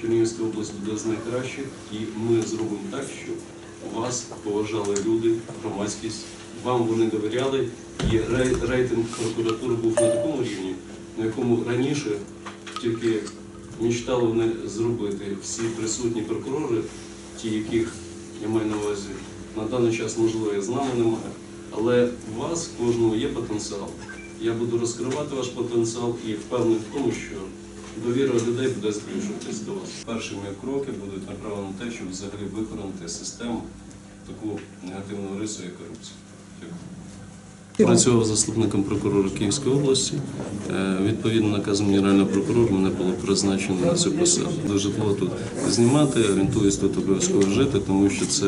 Чернігівська область буде з найкращих, і ми зробимо так, щоб вас поважали люди, громадськість, вам вони довіряли, і рейтинг прокуратури був на такому рівні, на якому раніше тільки мечтали вони зробити всі присутні прокурори, ті, яких я маю на увазі, на даний час, можливо, з нами немає. Але у вас кожного є потенціал. Я буду розкривати ваш потенціал і впевнений в тому, що довіра людей буде збільшуватись до вас. Перші мої кроки будуть направлені на те, щоб взагалі викоренити систему таку негативну рису, як корупція. Дякую. Працював заступником прокурора Київської області. Е, Відповідно наказом генерального прокурора мене було призначено на цю посаду. Житло тут знімати, орієнтуюсь тут обов'язково жити, тому що це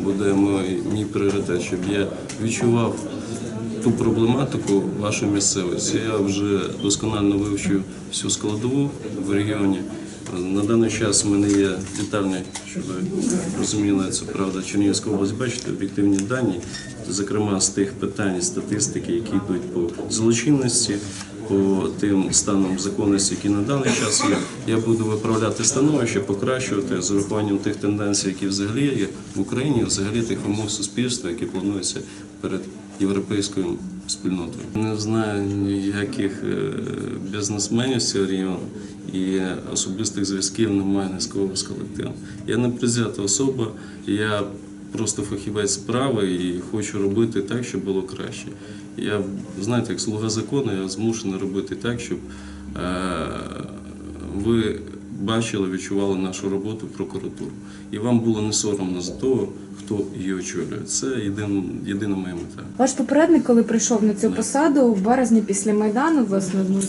буде мій, мій пріоритет, щоб я відчував ту проблематику нашої місцевості. Я вже досконально вивчив всю складову в регіоні. На даний час в мене є детальні, щоб розуміли, це правда Чернігівська область, бачите, об'єктивні дані, зокрема з тих питань, статистики, які йдуть по злочинності, по тим станам законності, які на даний час є. Я буду виправляти становище, покращувати з урахуванням тих тенденцій, які взагалі є в Україні, взагалі тих вимог суспільства, які плануються перед європейською спільнотою. Не знаю ніяких е, бізнесменів з цього регіону і особистих зв'язків немає ні з колективом. Я не призята особа, я просто фахівець справи і хочу робити так, щоб було краще. Я, знаєте, як слуга закону, я змушений робити так, щоб е, ви бачили, відчували нашу роботу, прокуратуру. І вам було не соромно за того, хто її очолює. Це єдин, єдина моя мета. Ваш попередник, коли прийшов на цю посаду в березні після майдану, власне, ну,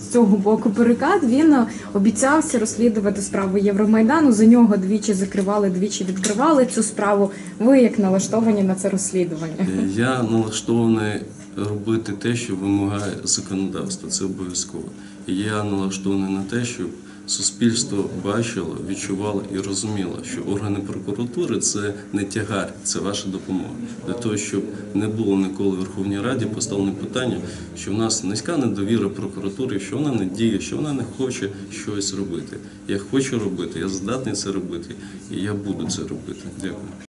з цього боку перекат він е, обіцявся розслідувати справу Євромайдану. За нього двічі закривали, двічі відкривали цю справу. Ви як налаштовані на це розслідування? Е, Я налаштований робити те, що вимагає законодавство. Це обов'язково. Я налаштований на те, щоб суспільство бачило, відчувало і розуміло, що органи прокуратури це не тягар, це ваша допомога. Для того, щоб не було ніколи в Верховній Раді поставлено питання, що в нас низька недовіра прокуратури, що вона не діє, що вона не хоче щось робити. Я хочу робити, я здатний це робити, і я буду це робити. Дякую.